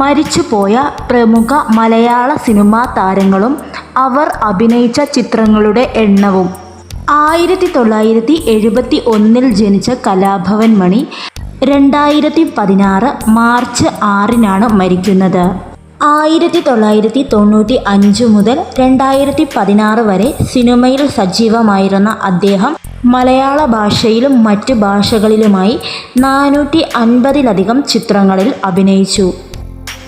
മരിച്ചുപോയ പ്രമുഖ മലയാള സിനിമാ താരങ്ങളും അവർ അഭിനയിച്ച ചിത്രങ്ങളുടെ എണ്ണവും. ആയിരത്തി തൊള്ളായിരത്തി എഴുപത്തി ഒന്നിൽ ജനിച്ച കലാഭവൻ മണി രണ്ടായിരത്തി പതിനാറ് മാർച്ച് ആറിനാണ് മരിക്കുന്നത്. ആയിരത്തി തൊള്ളായിരത്തി തൊണ്ണൂറ്റി അഞ്ച് മുതൽ രണ്ടായിരത്തി പതിനാറ് വരെ സിനിമയിൽ സജീവമായിരുന്ന അദ്ദേഹം മലയാള ഭാഷയിലും മറ്റ് ഭാഷകളിലുമായി നാനൂറ്റി അൻപതിലധികം ചിത്രങ്ങളിൽ അഭിനയിച്ചു.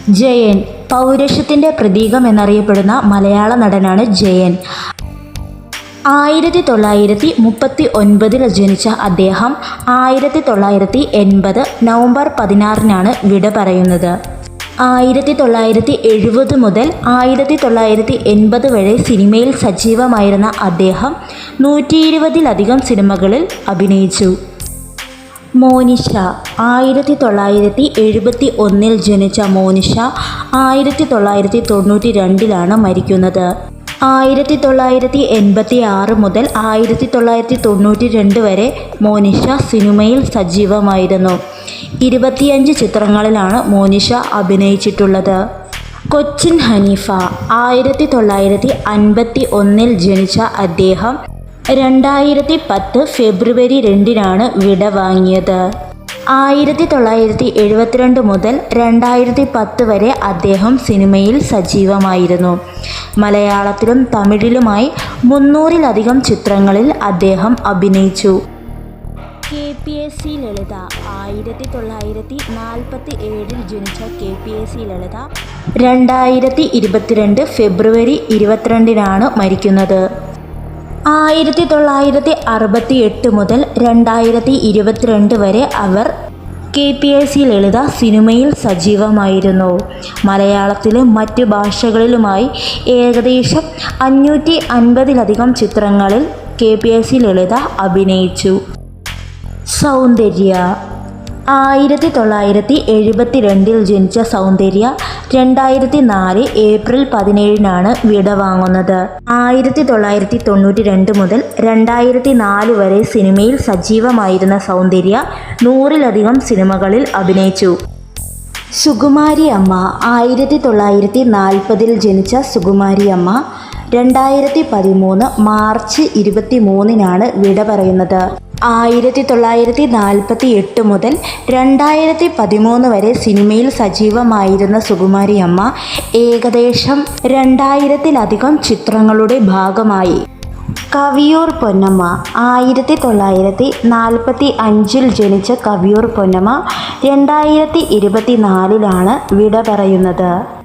ജയൻ പൗരുഷത്തിന്റെ പ്രതീകം എന്നറിയപ്പെടുന്ന മലയാള നടനാണ് ജയൻ. ആയിരത്തി തൊള്ളായിരത്തി മുപ്പത്തി ഒൻപതിൽ ജനിച്ച അദ്ദേഹം ആയിരത്തി തൊള്ളായിരത്തി എൺപത് നവംബർ പതിനാറിനാണ് വിട പറയുന്നത്. ആയിരത്തി തൊള്ളായിരത്തി എഴുപത് മുതൽ ആയിരത്തി തൊള്ളായിരത്തി എൺപത് വരെ സിനിമയിൽ സജീവമായിരുന്ന അദ്ദേഹം നൂറ്റി ഇരുപതിലധികം സിനിമകളിൽ അഭിനയിച്ചു. മോനിഷ. ആയിരത്തി തൊള്ളായിരത്തി എഴുപത്തി ഒന്നിൽ ജനിച്ച മോനിഷ ആയിരത്തി തൊള്ളായിരത്തി തൊണ്ണൂറ്റി രണ്ടിലാണ് മരിക്കുന്നത്. ആയിരത്തി തൊള്ളായിരത്തി എൺപത്തി ആറ് മുതൽ ആയിരത്തി തൊള്ളായിരത്തി തൊണ്ണൂറ്റി രണ്ട് വരെ മോനിഷ സിനിമയിൽ സജീവമായിരുന്നു. ഇരുപത്തിയഞ്ച് ചിത്രങ്ങളിലാണ് മോനിഷ അഭിനയിച്ചിട്ടുള്ളത്. കൊച്ചിൻ ഹനീഫ ആയിരത്തി തൊള്ളായിരത്തി അൻപത്തി ഒന്നിൽ ജനിച്ച അദ്ദേഹം രണ്ടായിരത്തി പത്ത് ഫെബ്രുവരി രണ്ടിനാണ് വിട വാങ്ങിയത്. ആയിരത്തി തൊള്ളായിരത്തി എഴുപത്തിരണ്ട് മുതൽ രണ്ടായിരത്തി പത്ത് വരെ അദ്ദേഹം സിനിമയിൽ സജീവമായിരുന്നു. മലയാളത്തിലും തമിഴിലുമായി മുന്നൂറിലധികം ചിത്രങ്ങളിൽ അദ്ദേഹം അഭിനയിച്ചു. K P S C Lalitha ആയിരത്തി തൊള്ളായിരത്തി നാൽപ്പത്തി ഏഴിൽ ജനിച്ച K P S C Lalitha രണ്ടായിരത്തി ഇരുപത്തിരണ്ട് ഫെബ്രുവരി ഇരുപത്തിരണ്ടിനാണ് മരിക്കുന്നത്. ആയിരത്തി തൊള്ളായിരത്തി അറുപത്തി എട്ട് മുതൽ രണ്ടായിരത്തി ഇരുപത്തിരണ്ട് വരെ അവർ K P S C Lalitha സിനിമയിൽ സജീവമായിരുന്നു. മലയാളത്തിലും മറ്റു ഭാഷകളിലുമായി ഏകദേശം അഞ്ഞൂറ്റി അൻപതിലധികം ചിത്രങ്ങളിൽ K P S C Lalitha അഭിനയിച്ചു. സൗന്ദര്യ ആയിരത്തി തൊള്ളായിരത്തി എഴുപത്തി രണ്ടിൽ ജനിച്ച സൗന്ദര്യ രണ്ടായിരത്തി നാല് ഏപ്രിൽ പതിനേഴിനാണ് വിട വാങ്ങുന്നത്. ആയിരത്തി തൊള്ളായിരത്തി തൊണ്ണൂറ്റി രണ്ട് മുതൽ രണ്ടായിരത്തി നാല് വരെ സിനിമയിൽ സജീവമായിരുന്ന സൗന്ദര്യ നൂറിലധികം സിനിമകളിൽ അഭിനയിച്ചു. സുകുമാരി അമ്മ ആയിരത്തി തൊള്ളായിരത്തി നാൽപ്പതിൽ ജനിച്ച സുകുമാരി അമ്മ രണ്ടായിരത്തി പതിമൂന്ന് മാർച്ച് ഇരുപത്തി മൂന്നിനാണ് വിട പറയുന്നത്. ആയിരത്തി തൊള്ളായിരത്തി നാൽപ്പത്തി എട്ട് മുതൽ രണ്ടായിരത്തി പതിമൂന്ന് വരെ സിനിമയിൽ സജീവമായിരുന്ന സുകുമാരി അമ്മ ഏകദേശം രണ്ടായിരത്തിലധികം ചിത്രങ്ങളുടെ ഭാഗമായി. കവിയൂർ പൊന്നമ്മ ആയിരത്തി തൊള്ളായിരത്തി നാൽപ്പത്തി അഞ്ചിൽ ജനിച്ച കവിയൂർ പൊന്നമ്മ രണ്ടായിരത്തി ഇരുപത്തി നാലിലാണ് വിട പറയുന്നത്.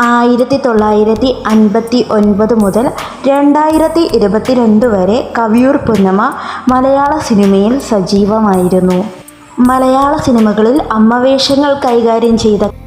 ആയിരത്തി തൊള്ളായിരത്തി അൻപത്തി ഒൻപത് മുതൽ രണ്ടായിരത്തി ഇരുപത്തിരണ്ട് വരെ കവിയൂർ പൊന്നമ്മ മലയാള സിനിമയിൽ സജീവമായിരുന്നു. മലയാള സിനിമകളിൽ അമ്മവേഷങ്ങൾ കൈകാര്യം ചെയ്ത